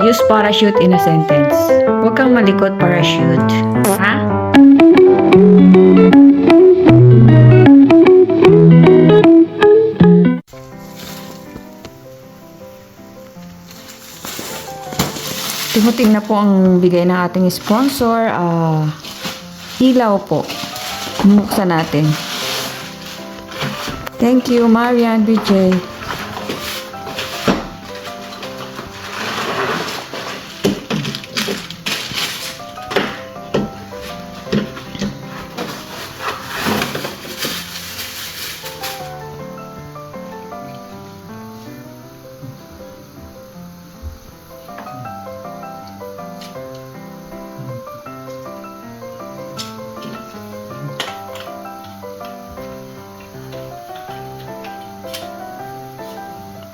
Use parachute in a sentence. Huwag kang malikot parachute. Ha? Tumuting na po ang bigay ng ating sponsor. Ah, ilaw po. Buksan natin. Thank you, Marian BJ.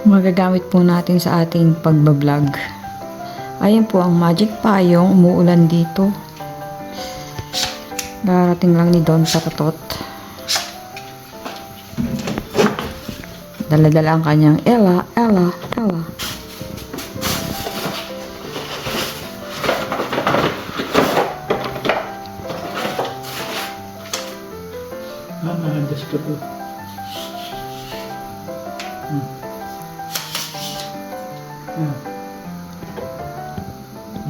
Magagamit po natin sa ating pagbablog. Ayan po ang magic payong umuulan dito. Darating lang ni Don sa katot. Daladala ang kanyang Ella, Ella, Ella. Ah, nakadas ka po. Hmm. Ah,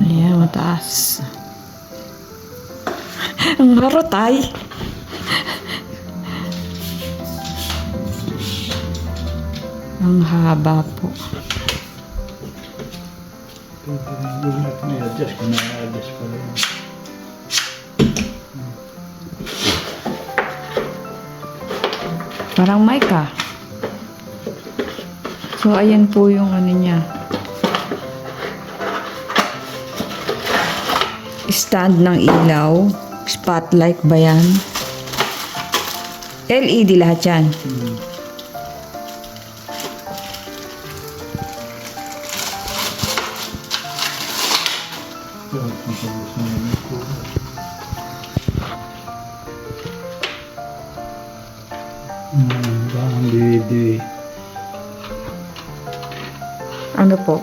Ayan, mataas. ang harot ay. ang haba po. I-adjust kung na-adjust pa rin. Parang mic ah. So, ayan po yung ano niya. Stand ng ilaw. Spotlight ba yan? LED lahat yan. Hmm. Ano po?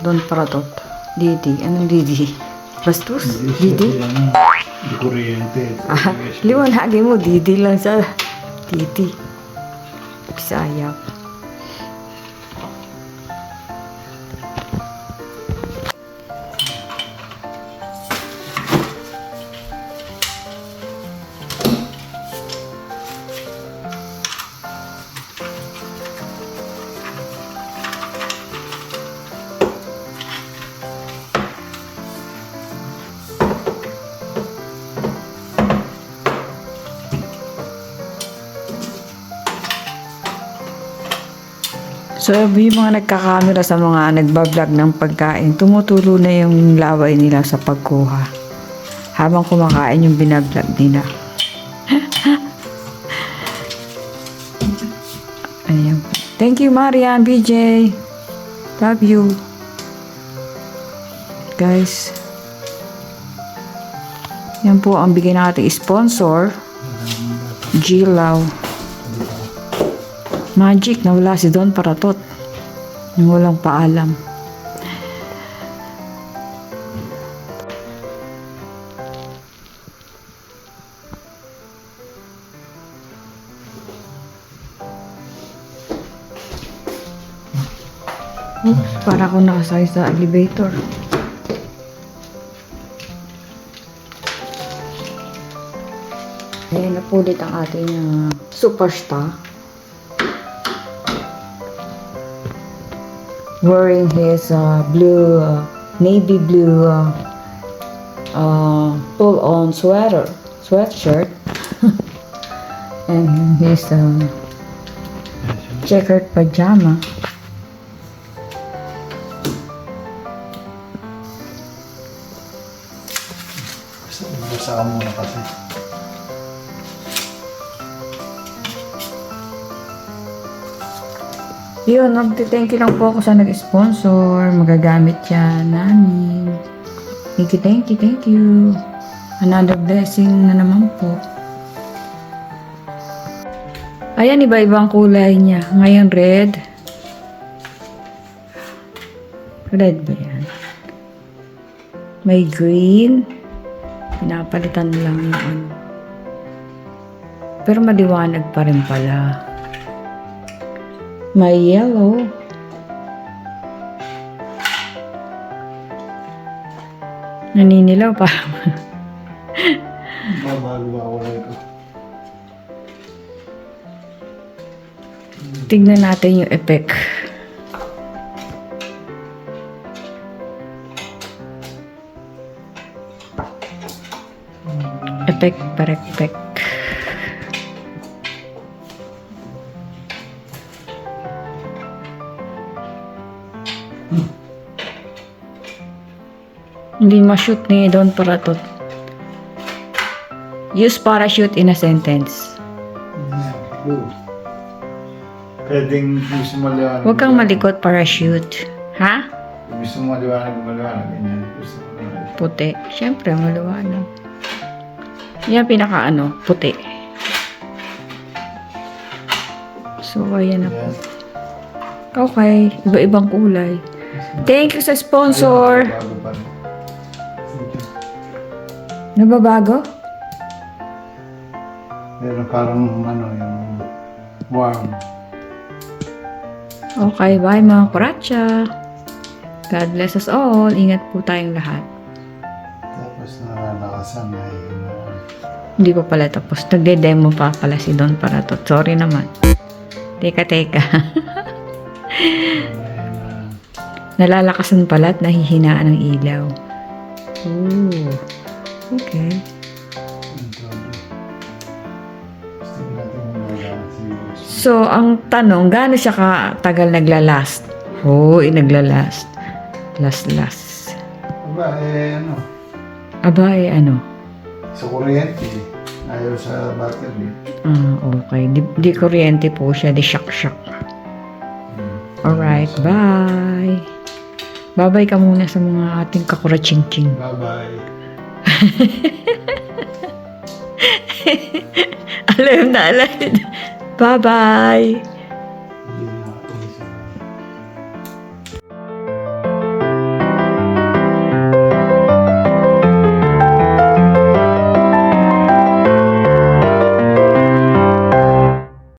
Don Pratot. Didi. Anong Didi? Bastos? Didi? Yan, di kuryente. Ah, liwanagin mo. Didi lang sa Didi. Bisaya. So, yung mga nagkakamera sa mga nagbablog ng pagkain, tumutulo na yung laway nila sa pagkuha. Habang kumakain yung binablog nila. Ayan. Thank you, Marian, BJ. Love you. Guys. Yan po ang bigay ng ating sponsor. Gilaw. Magic, nawala si Don Paratot. Yung walang paalam. Oh, para ako nakasakay sa elevator. Ayan na po ulit ang ating uh, superstar. Wearing his uh, blue, uh, navy blue uh, uh, pull-on sweater, sweatshirt, and his uh, checkered pajama. Basta ka muna kasi. Yun, magte-thank you lang po ako sa nag-sponsor. Magagamit yan namin. Thank you, thank you, thank you. Another blessing na naman po. Ayan, iba-ibang kulay niya. Ngayon red. Red ba yan? May green. Pinapalitan lang yung ano. Pero maliwanag pa rin pala. May yellow. Naninilaw pa. Tignan natin yung effect. Effect per effect. Hindi ma-shoot ni Don Paratot. Use parachute in a sentence. Good. Pwedeng gusto maliwanag. Huwag kang malikot parachute. Ha? Gusto mo maliwanag, maliwanag. Ganyan. Gusto mo maliwanag. Puti. Siyempre, maliwanag. Yan pinaka ano, puti. So, ayan na po. Okay, iba-ibang kulay. Thank you sa sponsor. Rin. Nababago? Pero parang ano yung warm. Okay, bye mga kuratsa. God bless us all. Ingat po tayong lahat. Tapos nalalakasan na yun. Hindi pa pala tapos. Nagde-demo pa pala si Don para to. Sorry naman. Teka, teka. Nalalakasan pala at nahihinaan ng ilaw. Ooh. Okay. So, ang tanong, gaano siya katagal naglalast? Hoy, naglalast. Last, last. Aba, eh ano, Aba, eh, ano? sa kuryente, ayaw sa battery. Ah, okay. Di, di kuryente po siya. Di shock-shock. Alright, bye. Bye-bye ka muna sa mga ating kakura-ching-ching. Bye-bye. alam na, alam. Bye-bye.